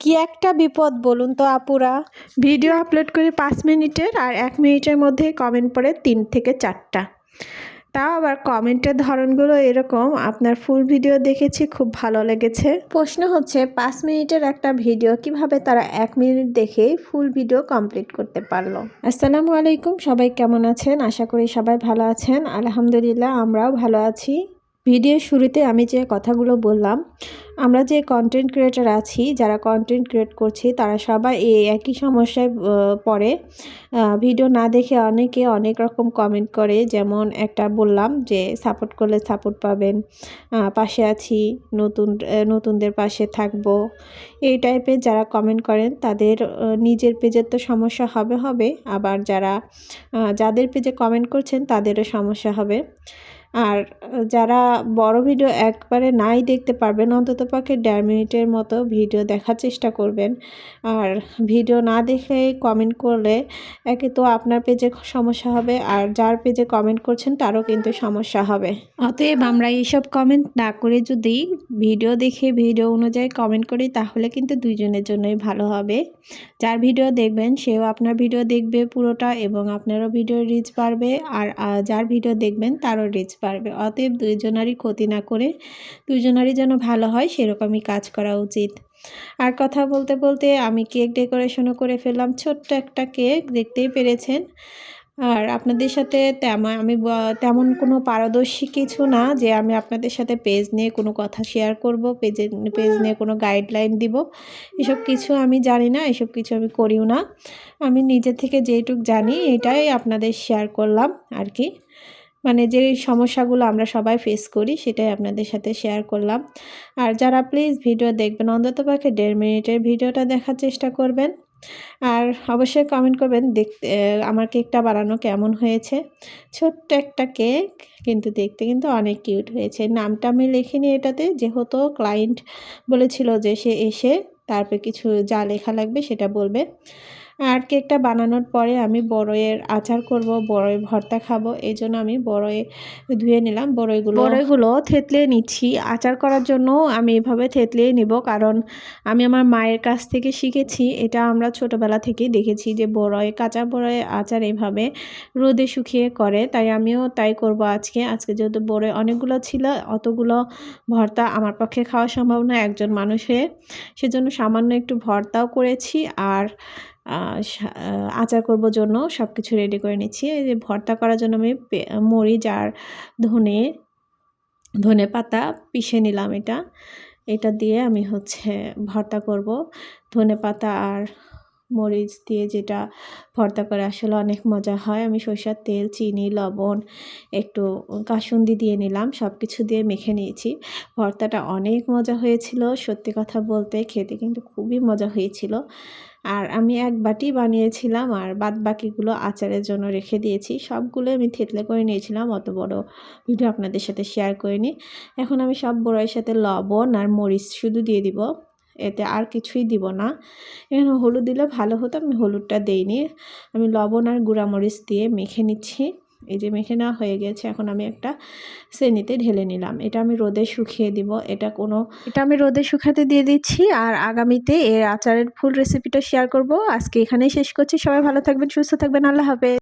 কি একটা বিপদ বলুন তো আপুরা? ভিডিও আপলোড করি পাঁচ মিনিটের আর এক মিনিটের মধ্যে কমেন্ট পড়ে তিন থেকে চারটা। তাও আবার কমেন্টের ধরনগুলো এরকম আপনার ফুল ভিডিও দেখেছি খুব ভালো লেগেছে। প্রশ্ন হচ্ছে পাঁচ মিনিটের একটা ভিডিও কীভাবে তারা এক মিনিট দেখেই ফুল ভিডিও কমপ্লিট করতে পারল? আসসালামু আলাইকুম সবাই কেমন আছেন? আশা করি সবাই ভালো আছেন। আলহামদুলিল্লাহ আমরাও ভালো আছি। ভিডিওর শুরুতে আমি যে কথাগুলো বললাম, আমরা যে কন্টেন্ট ক্রিয়েটার আছি, যারা কন্টেন্ট ক্রিয়েট করছি, তারা সবাই এই একই সমস্যায় পড়ে। ভিডিও না দেখে অনেকে অনেক রকম কমেন্ট করে, যেমন একটা বললাম যে সাপোর্ট করলে সাপোর্ট পাবেন পাশে আছি, নতুন নতুনদের পাশে থাকব। এই টাইপের যারা কমেন্ট করেন, তাদের নিজের পেজের তো সমস্যা হবে হবে। আবার যারা যাদের পেজে কমেন্ট করছেন, তাদেরও সমস্যা হবে। আর যারা বড় ভিডিও একবারে নাই দেখতে পারবেন, অন্তত পক্ষে দেড় মিনিটের মতো ভিডিও দেখার চেষ্টা করবেন। আর ভিডিও না দেখে কমেন্ট করলে একে তো আপনার পেজে সমস্যা হবে, আর যার পেজে কমেন্ট করছেন তারও কিন্তু সমস্যা হবে। অতএব আমরা এইসব কমেন্ট না করে যদি ভিডিও দেখে ভিডিও অনুযায়ী কমেন্ট করি, তাহলে কিন্তু দুইজনের জন্যই ভালো হবে। যার ভিডিও দেখবেন, সেও আপনার ভিডিও দেখবে পুরোটা এবং আপনারও ভিডিও রিচ পারবে আর যার ভিডিও দেখবেন, তারও রিচ পারবে। অতএব দুইজনারই ক্ষতি না করে দুইজনারই যেন ভালো হয়, সেরকমই কাজ করা উচিত। আর কথা বলতে বলতে আমি কেক ডেকোরেশনও করে ফেললাম। ছোট্ট একটা কেক, দেখতেই পেরেছেন। আর আপনাদের সাথে তেমন আমি তেমন কোনো পারদর্শী কিছু না যে আমি আপনাদের সাথে পেজ নিয়ে কোনো কথা শেয়ার করব, পেজে, পেজ নিয়ে কোনো গাইডলাইন দিব। এসব কিছু আমি জানি না, এসব কিছু আমি করিও না। আমি নিজে থেকে যেটুক জানি, এটাই আপনাদের শেয়ার করলাম আর কি। মানে যে সমস্যাগুলো আমরা সবাই ফেস করি, সেটাই আপনাদের সাথে শেয়ার করলাম। আর যারা প্লিজ ভিডিও দেখবেন, অন্তত পক্ষে দেড় মিনিটের ভিডিওটা দেখার চেষ্টা করবেন। আর অবশ্যই কমেন্ট করবেন, দেখতে, আমার কেকটা বানানো কেমন হয়েছে। ছোট্ট একটা কেক কিন্তু দেখতে কিন্তু অনেক কিউট হয়েছে। নামটা আমি লিখিনি এটাতে, যেহেতু ক্লায়েন্ট বলেছিল যে সে এসে তারপর কিছু যা লেখা লাগবে সেটা বলবে। আর কেকটা বানানোর পরে আমি বড়ইয়ের আচার করব, বড়ই ভর্তা খাব, এই জন্য আমি বড়ই ধুয়ে নিলাম, বড়ইগুলো বড়ইগুলো থেতলে নিচ্ছি। আচার করার জন্য আমি এভাবে থেতলেই নিব, কারণ আমি আমার মায়ের কাছ থেকে শিখেছি, এটা আমরা ছোটোবেলা থেকেই দেখেছি যে বড়ই, কাঁচা বড়ই আচার এভাবে রোদে শুকিয়ে করে, তাই আমিও তাই করব আজকে। আজকে যেহেতু বড়ই অনেকগুলো ছিল, অতগুলো ভর্তা আমার পক্ষে খাওয়া সম্ভব না, একজন মানুষের সেজন্য সামান্য একটু ভর্তাও করেছি, আর আচার করব জন্য সব কিছু রেডি করে নিচ্ছি। এই যে ভর্তা করার জন্য আমি মরিচ আর ধনে ধনে পাতা পিষে নিলাম এটা। এটা দিয়ে আমি হচ্ছে ভর্তা করব। ধনে পাতা আর মরিচ দিয়ে যেটা ভর্তা করে আসলে অনেক মজা হয়। আমি সরষার তেল, চিনি, লবণ, একটু কাসুন্দি দিয়ে নিলাম সব কিছু দিয়ে মেখে নিয়েছি। ভর্তাটা অনেক মজা হয়েছিল, সত্যি কথা বলতে খেতে কিন্তু খুবই মজা হয়েছিল। আর আমি এক বাটি বানিয়েছিলাম আর বাদ বাকিগুলো আচারের জন্য রেখে দিয়েছি। সবগুলো আমি থেতলে করে নিয়েছিলাম, অত বড় ভিডিও আপনাদের সাথে শেয়ার করিনি। এখন আমি সব বড়ের সাথে লবণ আর মরিচ শুধু দিয়ে দিব। এতে আর কিছুই দিব না। এখানে হলুদ দিলে ভালো হতো, আমি হলুদটা দেইনি। আমি লবণ আর গুঁড়ামরিচ দিয়ে মেখে নিচ্ছি। এই যে মেখে নেওয়া হয়ে গেছে, এখন আমি একটা শ্রেণীতে ঢেলে নিলাম। এটা আমি রোদে শুকিয়ে দিব, এটা কোনো এটা আমি রোদে শুকাতে দিয়ে দিচ্ছি আর আগামীতে এর আচারের ফুল রেসিপিটা শেয়ার করব। আজকে এখানেই শেষ করছি, সবাই ভালো থাকবেন, সুস্থ থাকবেন, আল্লাহ হাফেজ।